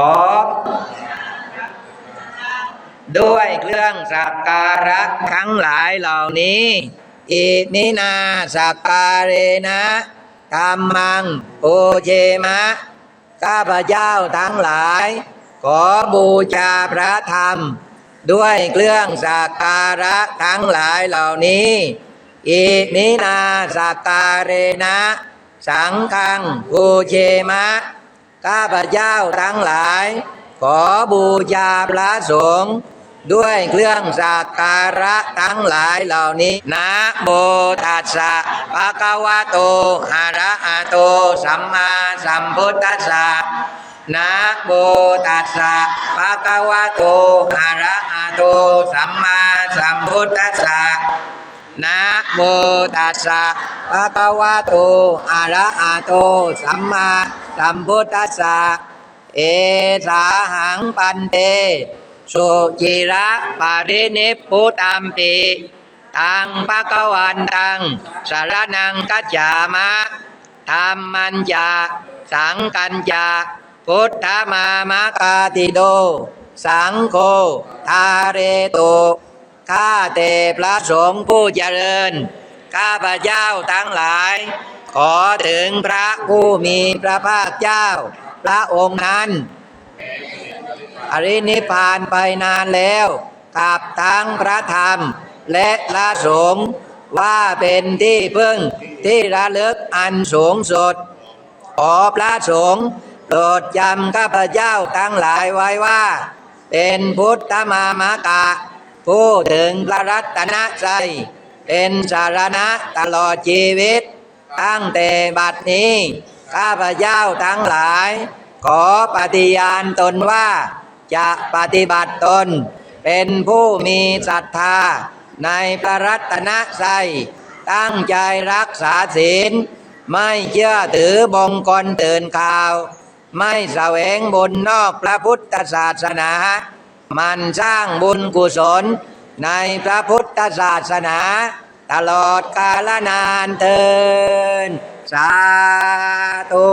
ขอด้วยเครื่องสักการะทั้งหลายเหล่านี้ อินินาสักการเรนะธรรมังโอเชมะ ข้าพเจ้าทั้งหลาย ขอบูชาพระธรรม ด้วยเครื่องสักการะทั้งหลายเหล่านี้ อิมินาสักการเรนะ สังฆังบูเชมะ ข้าพเจ้าทั้งหลาย ขอบูชาพระสงฆ์ด้วยเครื่องสักการะทั้งหลายเหล่านี้ นะโมตัสสะภะคะวะโตอะระหะโต สัมมาสัมพุทธัสสะนะโมตัสสะภะคะวะโตอะระหะโต สัมมาสัมพุทธัสสะนะโมตัสสะ ภะคะวะโตอะระหะโต สัมมาสัมพุทธัสสะ เอสาหังปันเต สุจิระปารินิพพุตัมปิตังภะคะวันตังสารนังกัจจามะธรรมันจา สังกันจา พุทธมามะกาติโด สังโฆทาเรโตข้าแต่พระสงฆ์ผู้เจริญ ข้าพระเจ้าทั้งหลาย ขอถึงพระผู้มีพระภาคเจ้า พระองค์นั้น อรินิพพานไปนานแล้วกับทั้งพระธรรมและพระสงฆ์ว่าเป็นที่พึ่งที่ระลึกอันสูงสุดขอพระสงฆ์โปรดจำข้าพเจ้าทั้งหลายไว้ว่า เป็นพุทธมามากะ ผู้ถึงพระรัตนใจ เป็นสารณะตลอดชีวิต ตั้งแต่บัดนี้ ข้าพเจ้าทั้งหลาย ขอปฏิญาณตนว่า จะปฏิบัติตน เป็นผู้มีศรัทธา ในพระรัตนใจยตั้งใจรักษาศีล ไม่เชื่อถือบงกลตื่นข่าว ไม่แสวงบุญนอกพระพุทธศาสนา มันสร้างบุญกุศล ในพระพุทธศาสนา ตลอดกาลนานเทินสาธุ